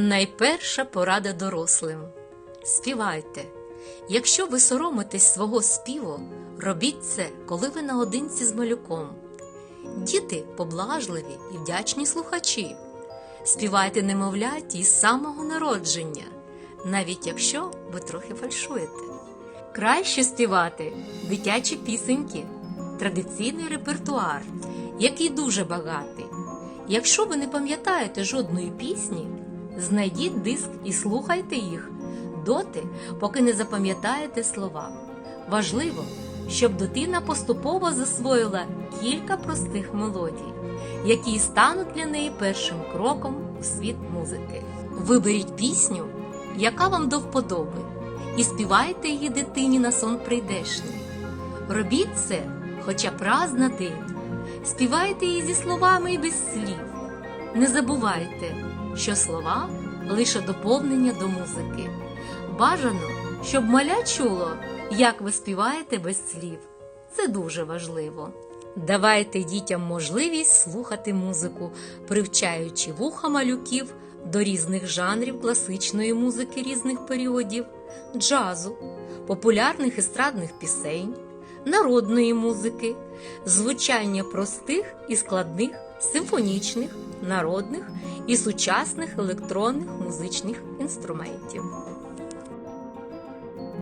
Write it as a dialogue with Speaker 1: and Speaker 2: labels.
Speaker 1: Найперша порада дорослим. Співайте. Якщо ви соромитесь свого співу, робіть це, коли ви наодинці з малюком. Діти поблажливі і вдячні слухачі. Співайте немовляті із самого народження, навіть якщо ви трохи фальшуєте. Краще співати дитячі пісеньки, традиційний репертуар, який дуже багатий. Якщо ви не пам'ятаєте жодної пісні, знайдіть диск і слухайте їх доти, поки не запам'ятаєте слова. Важливо, щоб дитина поступово засвоїла кілька простих мелодій, які стануть для неї першим кроком у світ музики. Виберіть пісню, яка вам до вподоби, і співайте її дитині на сон прийдешній. Робіть це хоча б раз на день. Співайте її зі словами і без слів. Не забувайте, що слова лише доповнення до музики. Бажано, щоб маля чуло, як ви співаєте без слів. Це дуже важливо. Давайте дітям можливість слухати музику, привчаючи вуха малюків до різних жанрів класичної музики різних періодів, джазу, популярних естрадних пісень, народної музики, звучання простих і складних симфонічних, народних і сучасних електронних музичних інструментів.